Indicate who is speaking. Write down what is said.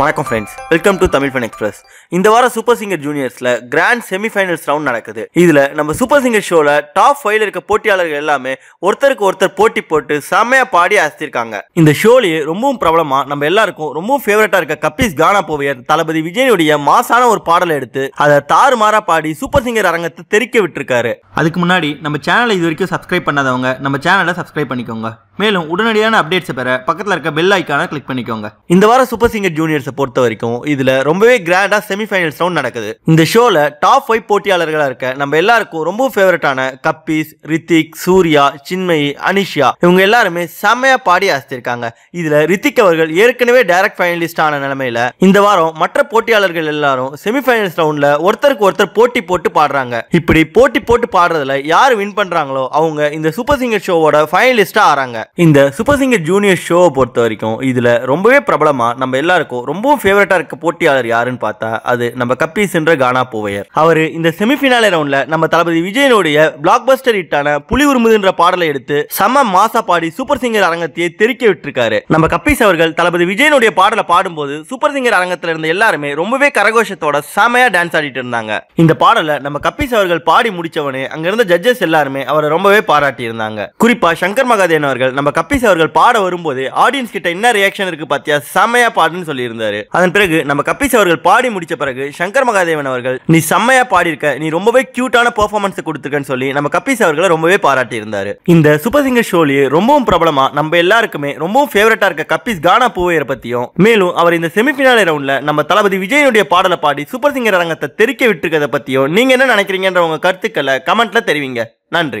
Speaker 1: வணக்கம் friends welcome to Tamil fun express இந்த வாரம் சூப்பர் சிங்கர் ஜூனியர்ஸில் கிராண்ட் செமிஃபைனல்ஸ் ரவுண்ட் நடக்குது. இதில் நம்ம சூப்பர் சிங்கர் ஷோவில் டாப் ஃபைவ்ல இருக்க போட்டியாளர்கள் எல்லாமே ஒருத்தருக்கு ஒருத்தர் போட்டி போட்டு செம்மையாக பாடி அசத்திருக்காங்க. இந்த ஷோலேயே ரொம்பவும் பிரபலமாக நம்ம எல்லாருக்கும் ரொம்பவும் ஃபேவரட்டாக இருக்க கப்பீஸ் கானா போவியர் தளபதி விஜயனுடைய மாசான ஒரு பாடலை எடுத்து அதை தாறுமாறா பாடி சூப்பர் சிங்கர் அரங்கத்தை தெறிக்க விட்டுருக்காரு. அதுக்கு முன்னாடி நம்ம சேனலை இது வரைக்கும் சப்ஸ்கிரைப் பண்ணாதவங்க நம்ம சேனலை சப்ஸ்கிரைப் பண்ணிக்கோங்க. மேலும் உடனடியான அப்டேட்ஸை பெற பக்கத்தில் இருக்க பெல் ஐக்கானை கிளிக் பண்ணிக்கோங்க. இந்த வாரம் சூப்பர் சிங்கர் ஜூனியர்ஸை பொறுத்த வரைக்கும் இதில் ரொம்பவே கிராண்டாக செமிஃபைனல்ஸ் ரவுண்ட் நடக்குது. இந்த ஷோவில் டாப் ஃபைவ் போட்டியாளர்களாக இருக்க நம்ம எல்லாருக்கும் ரொம்ப ஃபேவரட்டான கப்பீஸ் ரித்திக் சூர்யா சின்மயி அனிஷா இவங்க எல்லாருமே செம்மையாக பாடி அசத்திருக்காங்க. இதில் ரித்திக் அவர்கள் ஏற்கனவே டைரக்ட் ஃபைனலிஸ்ட் ஆன நிலமையில இந்த வாரம் மற்ற போட்டியாளர்கள் எல்லாரும் செமிஃபைனல்ஸ் ரவுண்டில் ஒருத்தருக்கு ஒருத்தர் போட்டி போட்டு பாடுறாங்க. இப்படி போட்டி போட்டு பாடுறதுல யார் வின் பண்ணுறாங்களோ அவங்க இந்த சூப்பர் சிங்கர் ஷோவோட ஃபைனலிஸ்ட்டாக ஆறாங்க. இந்த சூப்பர் சிங்கர் ஜூனியர் ஷோவை பொறுத்த வரைக்கும் இதில் ரொம்பவே பிரபலமாக நம்ம எல்லாருக்கும் ரொம்பவும் ஃபேவரட்டாக இருக்க போட்டியாளர் யாருன்னு பார்த்தா அது நம்ம கப்பீஸ் என்ற கானா போவையர். அவர் இந்த செமிஃபினாலே ரவுண்டில் நம்ம தளபதி விஜயனுடைய பிளாக் பஸ்டர் ஹிட்டான புலி உருமுதுன்ற பாடலை எடுத்து சம மாசா பாடி சூப்பர் சிங்கர் அரங்கத்தையே தெறிக்க விட்டுருக்காரு. நம்ம கப்பீஸ் அவர்கள் தளபதி விஜயனுடைய பாடலை பாடும்போது சூப்பர் சிங்கர் அரங்கத்தில் இருந்த எல்லாருமே ரொம்பவே கரகோஷத்தோட செமையா டான்ஸ் ஆடிட்டு இருந்தாங்க. இந்த பாடலை நம்ம கப்பீஸ் அவர்கள் பாடி முடிச்சவனே அங்க இருந்த ஜட்ஜஸ் எல்லாருமே அவரை ரொம்பவே பாராட்டி இருந்தாங்க குறிப்பா சங்கர் மகாதேவன் அவர்கள் நம்ம கப்பீஸ் அவர்கள் பாட வரும்போது ஆடியன்ஸ் கிட்ட என்ன ரியாக்ஷன் இருக்கு பாத்தியா? செம்மையா பாடுன்னு சொல்லியிருந்தாரு. அதன் பிறகு நம்ம கப்பீஸ் அவர்கள் பாடி முடிச்ச பிறகு சங்கர் மகாதேவன் அவர்கள் நீ செம்மையா பாடியிருக்க நீ ரொம்பவே கியூட்டான பெர்ஃபார்மன்ஸ் கொடுத்துருக்கன்னு சொல்லி நம்ம கப்பீஸ் அவர்களை ரொம்பவே பாராட்டி இருந்தாரு இந்த சூப்பர் சிங்கர் ஷோலயே ரொம்பவும் பிரபலமா நம்ம எல்லாருக்குமே ரொம்பவும் ஃபேவரட்டா இருக்க கப்பீஸ் கானா பூவையரை பத்தியும் மேலும் அவர் இந்த செமிஃபினாலே ரவுண்ட்ல நம்ம தளபதி விஜயனுடைய பாடலை பாடி சூப்பர் சிங்கர் அரங்கத்தை தெறிக்க விட்டுருக்கதை பத்தியும் நீங்க என்ன நினைக்கிறீங்கன்ற உங்க கருத்துக்களை கமெண்ட்ல தெரிவிங்க. நன்றி.